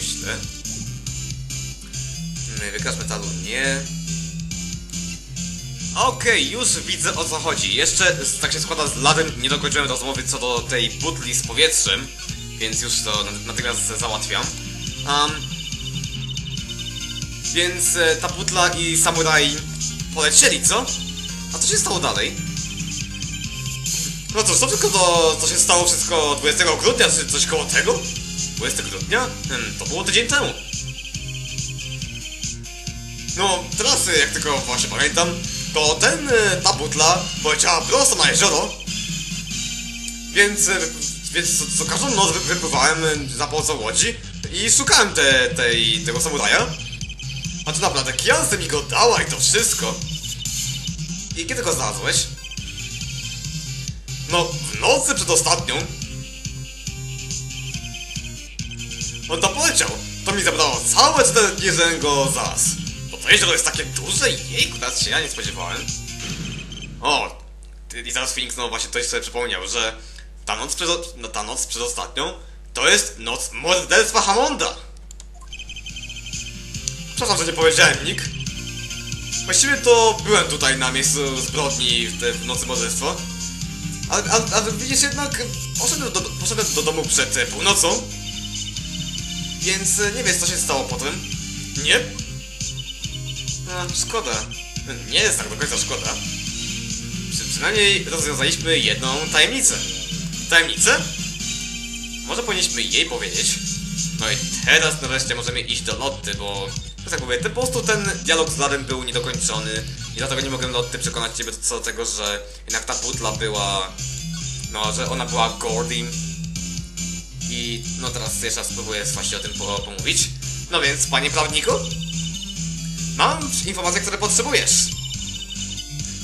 myślę. Hmm, Wykaż metalu nie. Okej, już widzę o co chodzi. Jeszcze tak się składa z ladem, nie dokończyłem rozmowy co do tej butli z powietrzem, więc już to na- natychmiast załatwiam. Um, więc e, ta butla i samuraj polecieli, co? A co się stało dalej? No cóż, to tylko to, co się stało wszystko 20 grudnia, czy coś koło tego? 20 grudnia? Hmm, to było tydzień temu. No, teraz e, jak tylko właśnie pamiętam, to ten, e, ta butla poleciała prosto na jezioro. Więc, e, więc co, co każdą noc wy- wypływałem za pomocą łodzi i szukałem te, tej, tego samuraja. A to naprawdę, Kianse mi go dała i to wszystko. I kiedy go znalazłeś? No, w nocy przedostatnią. On to poleciał. To mi zabrało całe 4 dni, żebym go znalazł. Bo to jest takie duże i jejku, teraz się ja nie spodziewałem. O, i zaraz Phoenix no właśnie ktoś sobie przypomniał, że ta noc, przedo- no, ta noc przedostatnią to jest noc morderstwa Hammonda. Przepraszam, że nie powiedziałem, Nick. Właściwie to byłem tutaj na miejscu zbrodni w, te, w nocy morderstwa. Ale, ale, ale widzisz jednak, poszedłem do, poszedłem do domu przed północą. Więc e, nie wiesz co się stało potem. Nie? A, szkoda. Nie jest tak do końca szkoda. Przy, przynajmniej rozwiązaliśmy jedną tajemnicę. Tajemnicę? Może powinniśmy jej powiedzieć. No i teraz nareszcie możemy iść do Lotty, bo... No tak mówię, po prostu ten dialog z Ladem był niedokończony i dlatego nie mogłem Lotty przekonać ciebie co do tego, że jednak ta butla była... No, że ona była Gordim. I no teraz jeszcze spróbuję właśnie o tym po pomówić. No więc, panie prawniku, mam informacje, które potrzebujesz.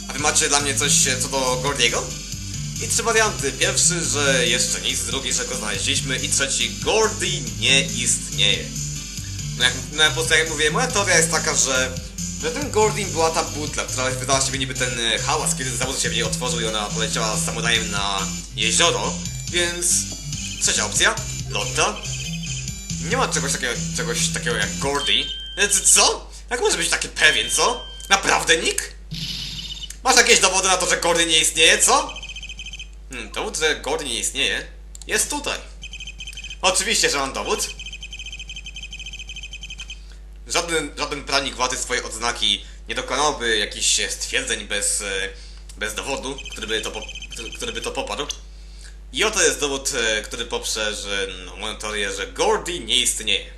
A wy macie dla mnie coś e, co do Gordiego? I trzy warianty. Pierwszy, że jeszcze nic, drugi, że go znaleźliśmy i trzeci, Gordy nie istnieje. No jak, no jak jak mówię, moja teoria jest taka, że, że ten Gordon była ta butla, która wydała siebie niby ten e, hałas, kiedy zawód się w niej otworzył i ona poleciała z na jezioro, więc trzecia opcja, Lotta. Nie ma czegoś takiego, czegoś takiego jak Gordy. Co? Jak może być taki pewien, co? Naprawdę, Nick? Masz jakieś dowody na to, że Gordy nie istnieje, co? Hmm, dowód, że Gordy nie istnieje, jest tutaj. Oczywiście, że mam dowód. Żaden, żaden pranik władzy swojej odznaki nie dokonałby jakichś stwierdzeń bez, e, bez dowodu, który by, to który by to poparł. I oto jest dowód, e, który poprze, że no, moją teorię, że Gordy nie istnieje.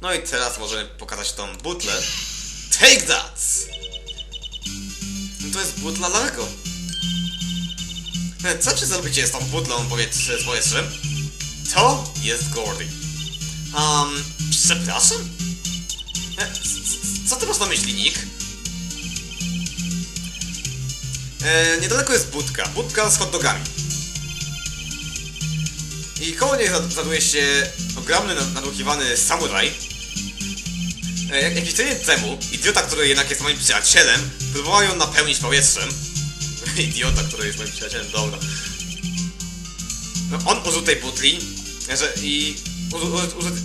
No i teraz możemy pokazać tą butlę. Take that! No to jest butla Largo. E, Co czy zrobicie z tą butlą, powiedz, z powietrzem? To jest Gordy. Um, przepraszam? E, Co ty masz na myśli, Nick? E, niedaleko jest budka. Budka z hot dogami. I koło niej znajduje się ogromny, nad- nadłuchiwany samuraj. E, jak, jakiś tydzień temu idiota, który jednak jest moim przyjacielem, próbował ją napełnić powietrzem. idiota, który jest moim przyjacielem, dobra. No, on użył tej butli, że, i użył,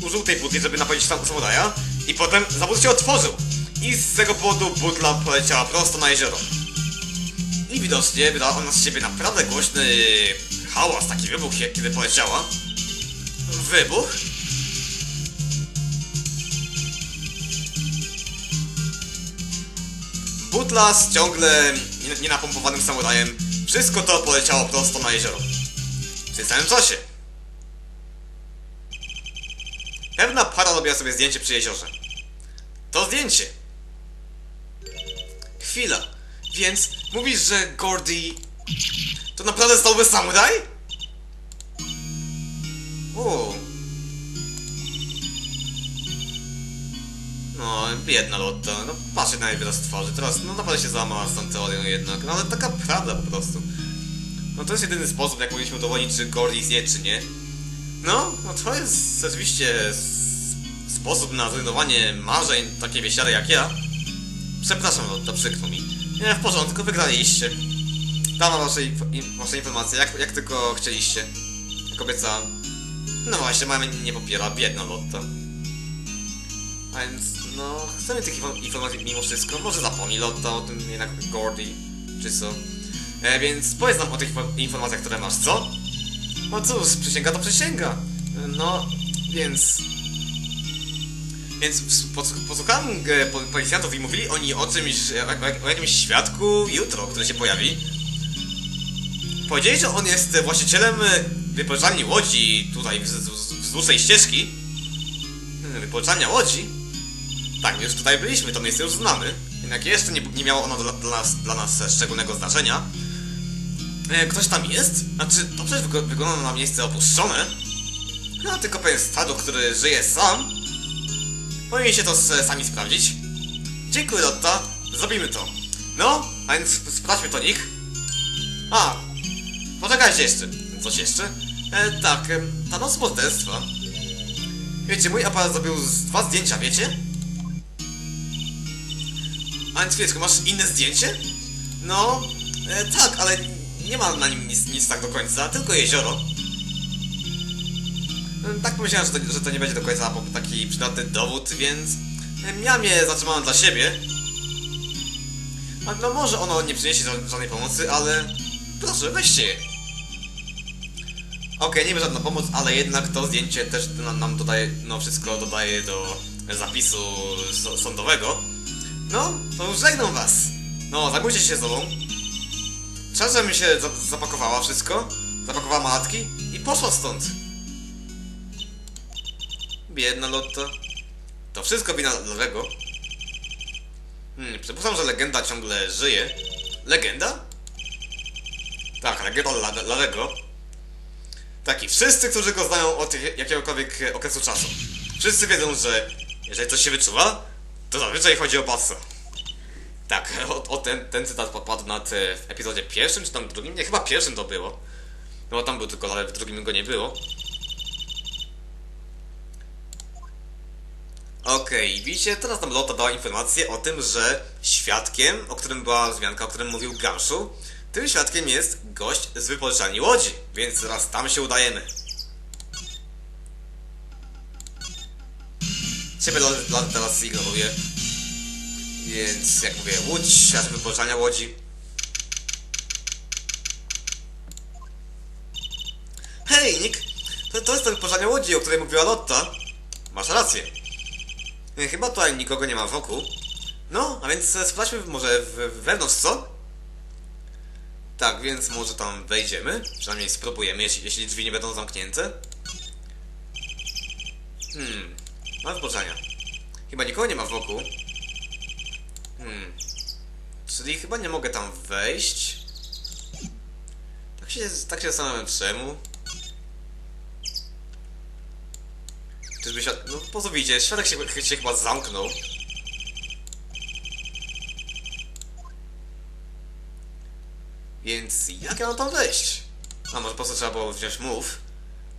użył tej butli, żeby napełnić sam samuraja i potem zawód się otworzył. I z tego powodu butla poleciała prosto na jezioro. I widocznie wydała ona z siebie naprawdę głośny hałas, taki wybuch, kiedy poleciała. Wybuch? Butla z ciągle nie- nienapompowanym samurajem. Wszystko to poleciało prosto na jezioro. W tym samym czasie. Pewna para robiła sobie zdjęcie przy jeziorze. To zdjęcie. Chwila. Więc mówisz, że Gordy to naprawdę stałby samuraj? Uuu. No, biedna Lotta. No, patrz na jej twarzy. Teraz, no naprawdę się załamała z tą teorią jednak. No, ale taka prawda po prostu. No to jest jedyny sposób, jak mogliśmy udowodnić, czy Gordy istnieje, czy nie. No, no to jest rzeczywiście sposób na zrujnowanie marzeń takiej wieśniary jak ja. Przepraszam, Lotta, przykro mi. Nie, w porządku, wygraliście. Wam wasze, inf- in- wasze informacje, jak, jak tylko chcieliście. Jak. No właśnie, mnie nie popiera, biedna Lotta. A więc, no, chcemy tych info- informacji mimo wszystko. Może zapomnij Lotta o tym jednak Gordy, czy co. E, więc powiedz nam o tych info- informacjach, które masz, co? No cóż, przysięga to przysięga. No, więc... Więc posłuchałem e, po- policjantów i mówili oni o czymś, o jakimś świadku jutro, który się pojawi. Powiedzieli, że on jest właścicielem e, wypożyczalni łodzi tutaj wz- wz- wzdłuż tej ścieżki. Hmm, Wypożyczalnia łodzi? Tak, już tutaj byliśmy, to miejsce już znamy. Jednak jeszcze nie, nie miało ono dla, dla, nas, dla nas szczególnego znaczenia. E, Ktoś tam jest? Znaczy, to przecież wygo- wygląda na miejsce opuszczone. No, tylko pewien staruch, który żyje sam. Powinniście to s- sami sprawdzić. Dziękuję, Lotta. Zrobimy to. No, a więc sp- sprawdźmy to, Nick. A, poczekajcie jeszcze. Coś jeszcze? E, tak, e, ta noc morderstwa. Wiecie, mój aparat zrobił z dwa zdjęcia, wiecie? A chwileczkę, masz inne zdjęcie? No, e, tak, ale nie ma na nim nic, nic tak do końca, tylko jezioro. E, Tak pomyślałem, że to, że to nie będzie do końca taki przydatny dowód, więc e, miałem je zatrzymane dla siebie. A, no może ono nie przyniesie ża- żadnej pomocy, ale proszę, weźcie je. Okej, niby żadna pomoc, ale jednak to zdjęcie też nam, dodaje, no wszystko dodaje do zapisu so, sądowego. No, to żegnam was. No, zajmujcie się sobą. Czasem mi się za zapakowała wszystko, zapakowała matki i poszła stąd. Biedna Lotta. To wszystko wina Larego. Hmm, przypuszczam, że legenda ciągle żyje. Legenda? Tak, legenda La- Larego. Tak, i wszyscy, którzy go znają od jakiegokolwiek e, okresu czasu. Wszyscy wiedzą, że jeżeli coś się wyczuwa, to zazwyczaj chodzi o pasa. Tak, o, o ten, ten cytat podpadł nad e, w epizodzie pierwszym, czy tam drugim? Nie, chyba pierwszym to było. No bo tam był tylko, ale w drugim go nie było. Okej, widzicie, teraz nam Lotta dała informację o tym, że świadkiem, o którym była wzmianka, o którym mówił Ganszu, tym świadkiem jest gość z wypożyczalni łodzi, więc zaraz tam się udajemy. Ciebie Lotta teraz ignoruje. Więc, jak mówię, łódź, świat wypożyczalnia łodzi. Hej, Nick! To, to jest to wypożyczalnia łodzi, o której mówiła Lotta. Masz rację. Chyba tutaj nikogo nie ma wokół. No, a więc sprawdźmy może wewnątrz, co? Tak, więc może tam wejdziemy. Przynajmniej spróbujemy, jeśli, jeśli drzwi nie będą zamknięte. Hmm, ma wypożyczalnia. Chyba nikogo nie ma wokół. Hmm. Czyli chyba nie mogę tam wejść. Tak się, tak się zastanawiam czemu. Czyżby świat... No po co widzicie, świadek się, się chyba zamknął. Więc jak ja mam tam wejść? A może po prostu trzeba było wziąć move?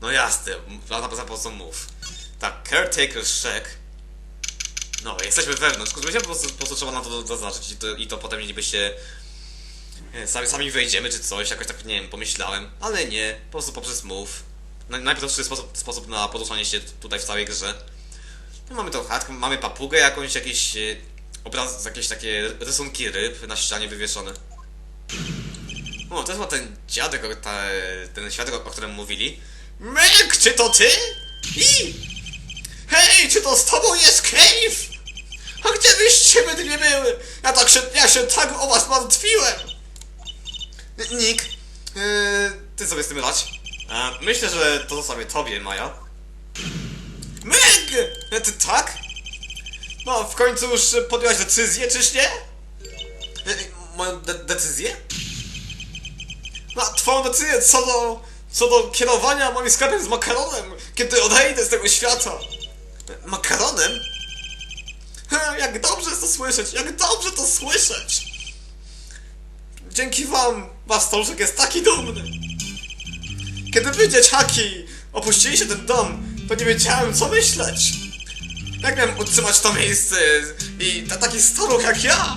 No jasne, za, za po co move. Tak, caretaker check. No, jesteśmy wewnątrz. Wiedziałem po prostu, po prostu trzeba na to zaznaczyć i to, i to potem niby się e, sami, sami wejdziemy czy coś, jakoś tak, nie wiem, pomyślałem. Ale nie, po prostu poprzez move. Naj, najprostszy sposób, sposób na poruszanie się tutaj w całej grze. No, mamy tą chatkę, mamy papugę jakąś, jakieś e, obraz, jakieś takie rysunki ryb na ścianie wywieszone. O, to jest chyba ten dziadek, o- ta, ten świadek, o, którym mówili. Meg, czy to ty? I Hej, czy to z tobą jest Cave? A gdzie byście obydwie były? Ja tak się, ja się tak o was martwiłem! Nick, yy, ty sobie z tym radź. A, myślę, że to zostawię tobie, Maja. Meg! E, Ty tak? No, w końcu już podjęłaś decyzję, czyż nie? E, Moją de decyzję? No, twoją decyzję co do, co do kierowania moim sklepem z makaronem, kiedy odejdę z tego świata. Makaronem? Ha, jak dobrze jest to słyszeć, jak dobrze to słyszeć! Dzięki wam, wasz stolczek jest taki dumny. Kiedy wy, dzieciaki, opuściliście ten dom, to nie wiedziałem, co myśleć. Jak miałem utrzymać to miejsce i ta, taki staruch jak ja?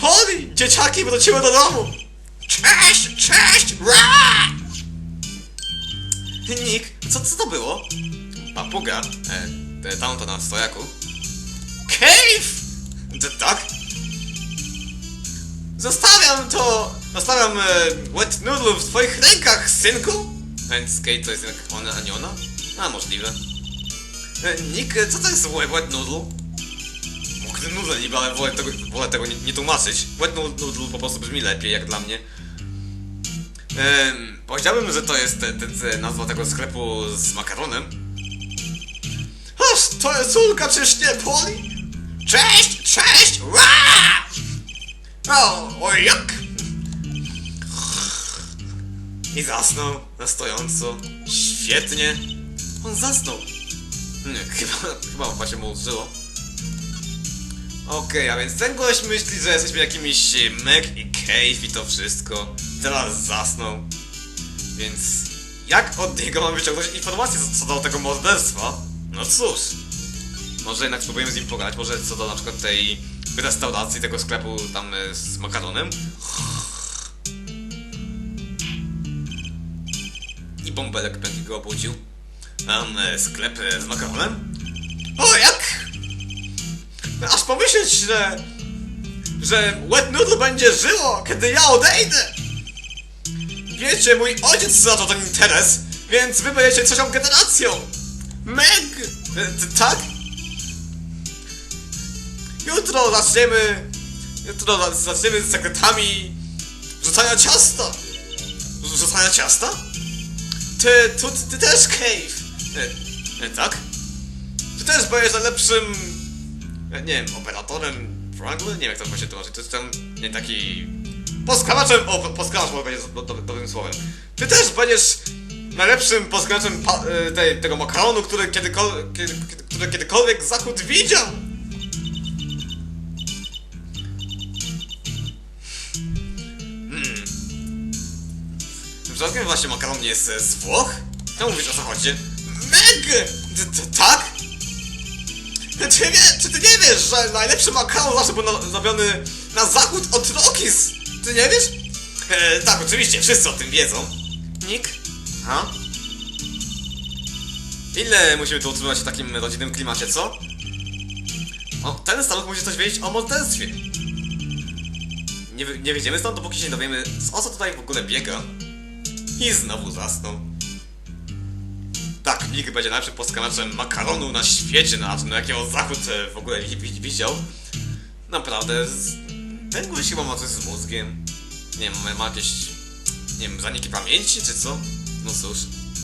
Holly, dzieciaki wróciły do domu. Cześć, cześć, ra! Nick, co, co to było? Papuga, e, e, tamto na stojaku. cave! D tak? Zostawiam to! Zostawiam e, wet noodle w twoich rękach, synku! Więc Kate to jest jednak ona, a nie ona? A, możliwe. E, Nick, co to jest wet noodle? Noodle niby, ale wolę tego, wolę tego nie, nie tłumaczyć. Wet noodle po prostu brzmi lepiej, jak dla mnie. Ehm, powiedziałbym, że to jest te, te, nazwa tego sklepu z makaronem. Aż, to jest córka, czyż nie boli? Cześć, cześć! Ła! O, oj, jak? I zasnął na stojąco. Świetnie. On zasnął. Nie, chyba, chyba właśnie mu ulżyło. Okej, a więc ten gość myśli, że jesteśmy jakimiś e, Meg i Cave i to wszystko. Teraz zasnął. Więc jak od niego mam wyciągnąć informacje co, do tego morderstwa? No cóż. Może jednak spróbujemy z nim pogadać, może co do na przykład tej restauracji, tego sklepu tam e, z makaronem. I bąbelek będzie go obudził. Tam e, sklep z makaronem. O, jak? Aż pomyśleć, że... że Wet Noodle będzie żyło, kiedy ja odejdę! Wiecie, mój ojciec za to ten interes, więc wy będziecie trzecią generacją! Meg! E, tak? Jutro zaczniemy... Jutro za- zaczniemy z sekretami rzucania ciasta! Rzu- Rzucania ciasta? Ty, tu, ty też, Cave! E, e, tak? Ty też będziesz najlepszym... e, Nie wiem, operatorem Franklin? Nie wiem jak to właśnie tłumaczyć, to jest ten... Nie, taki... Poskrawaczem! O, poskrawacz może będzie do, do, dobrym słowem. Ty też będziesz najlepszym poskrawaczem pa, e, tej, tego makaronu, który kiedykolwiek, kiedy, który kiedykolwiek Zachód widział! Przypadkiem właśnie makaron nie jest z Włoch? Czemu mówisz o co chodzi? Meg! T- Tak? Ty wie, czy ty nie wiesz, że najlepszy makaron zawsze był na- zrobiony na zachód od Rockies? Ty nie wiesz? E, tak, oczywiście, wszyscy o tym wiedzą. Nick? Ha? Ile musimy tu utrzymać w takim rodzinnym klimacie, co? O, ten staruch musi coś wiedzieć o morderstwie. Nie, nie wyjdziemy stąd, dopóki się nie dowiemy, o co tutaj w ogóle biega. I znowu zasnął. Tak, Nick będzie najlepszym poskanaczem makaronu na świecie, na no jakiego zachód e, w ogóle wi- wi- widział. Naprawdę, z... ten gość chyba ma coś z mózgiem. Nie wiem, ma jakieś, nie wiem, zaniki pamięci czy co? No cóż.